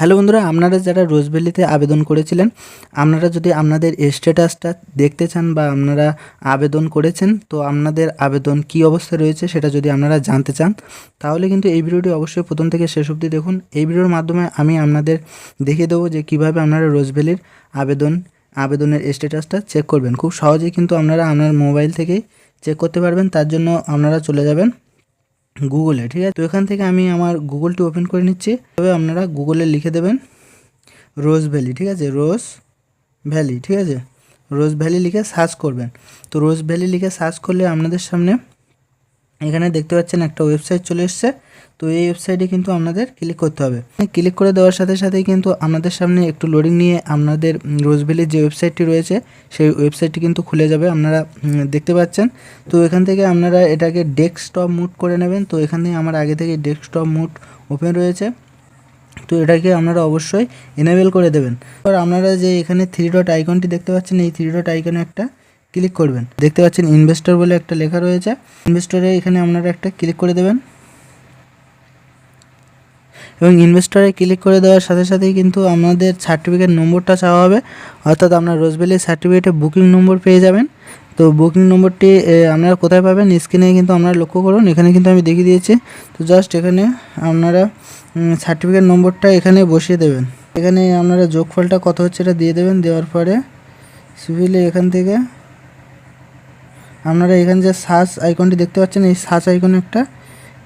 Hello বন্ধুরা, আপনারা যারা রোজভ্যালিতে আবেদন করেছিলেন, আপনারা যদি আপনাদের স্ট্যাটাসটা দেখতে চান বা আপনারা আবেদন করেছেন, তো আপনাদের আবেদন কী অবস্থায় রয়েছে সেটা যদি আপনারা জানতে চান, তাহলে কিন্তু এই ভিডিওটি অবশ্যই প্রথম থেকে শেষ অবধি দেখুন। এই ভিডিওর মাধ্যমে আমি আপনাদের দেখিয়ে দেবো যে কীভাবে আপনারা রোজভ্যালির আবেদন, আবেদনের স্ট্যাটাসটা চেক করবেন। খুব সহজেই কিন্তু আপনারা আপনার মোবাইল থেকেই চেক করতে পারবেন, তার জন্য আপনারা চলে যাবেন। গুগলে ঠিক আছে? তো এখান থেকে আমি আমার গুগলটি ওপেন করে নিচ্ছি। তবে আপনারা গুগলে লিখে দেবেন রোজ ভ্যালি ঠিক আছে? রোজ ভ্যালি ঠিক আছে? রোজ ভ্যালি লিখে সার্চ করবেন। তো রোজ ভ্যালি লিখে সার্চ করলে আপনাদের সামনে এখানে দেখতে পাচ্ছেন একটা ওয়েবসাইট চলে এসছে। তো এই ওয়েবসাইটে কিন্তু আপনাদের ক্লিক করতে হবে। ক্লিক করে দেওয়ার সাথে সাথেই কিন্তু আপনাদের সামনে একটু লোডিং নিয়ে আপনাদের রোজভ্যালির যে ওয়েবসাইটটি রয়েছে, সেই ওয়েবসাইটটি কিন্তু খুলে যাবে। আপনারা দেখতে পাচ্ছেন। তো এখান থেকে আপনারা এটাকে ডেস্কটপ মুড করে নেবেন। তো এখান থেকে আমার আগে থেকে ডেস্কটপ মুড ওপেন রয়েছে। তো এটাকে আপনারা অবশ্যই এনেবেল করে দেবেন। এবার আপনারা যে এখানে থ্রি ডট আইকনটি দেখতে পাচ্ছেন, এই থ্রি ডট আইকনে একটা ক্লিক করবেন। দেখতে পাচ্ছেন ইনভেস্টর বলে একটা লেখা রয়েছে। ইনভেস্টরে এখানে আপনারা একটা ক্লিক করে দেবেন। এবং ইনভেস্টরে ক্লিক করে দেওয়ার সাথে সাথেই কিন্তু আমাদের সার্টিফিকেট নম্বরটা চাওয়া হবে। অর্থাৎ আপনার রোজবেলি সার্টিফিকেটে বুকিং নম্বর পেয়ে যাবেন। তো বুকিং নম্বরটি আপনারা কোথায় পাবেন? স্ক্রিনে কিন্তু আপনারা লক্ষ্য করুন। এখানে কিন্তু আমি দেখিয়ে দিয়েছি। তো জাস্ট এখানে আপনারা সার্টিফিকেট নম্বরটা এখানে বসিয়ে দেবেন। এখানে আপনারা যোগফলটা কত হচ্ছে এটা দিয়ে দেবেন। দেওয়ার পরে সিভিলে এখান থেকে আপনারা এখানে যে সার্চ আইকনটি দেখতে পাচ্ছেন, এই সার্চ আইকনে একটা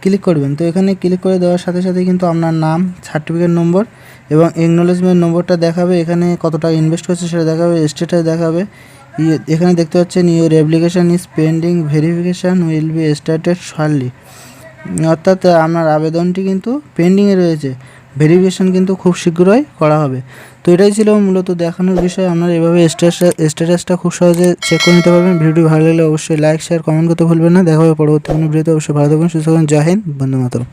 ক্লিক করবেন। তো এখানে ক্লিক করে দেওয়ার সাথে সাথে কিন্তু আপনার নাম সার্টিফিকেট নম্বর এবং একনোলেজমেন্ট নম্বরটা দেখাবে। এখানে কত টাকা ইনভেস্ট করছে সেটা দেখাবে স্টেটাস দেখাবে। এখানে দেখতে পাচ্ছেন your application is pending verification will be started shortly অর্থাৎ আপনার আবেদনটি কিন্তু পেন্ডিংয়ে রয়েছে। ভেরিফিকেশান কিন্তু খুব শীঘ্রই করা হবে। তো এটাই ছিল মূলত দেখানোর বিষয়। আপনারা এভাবে স্ট্যাটাস স্ট্যাটাসটা খুব সহজে চেক করে নিতে পারবেন। ভিডিওটি ভালো লাগলে অবশ্যই লাইক শেয়ার কমেন্ট করতে ভুলবেন না। দেখা হবে পরবর্তী কোনো ভিডিওতে অবশ্যই ভালো থাকবেন সুস্থ থাকবেন জয় হিন্দ বন্ধু মাতরম।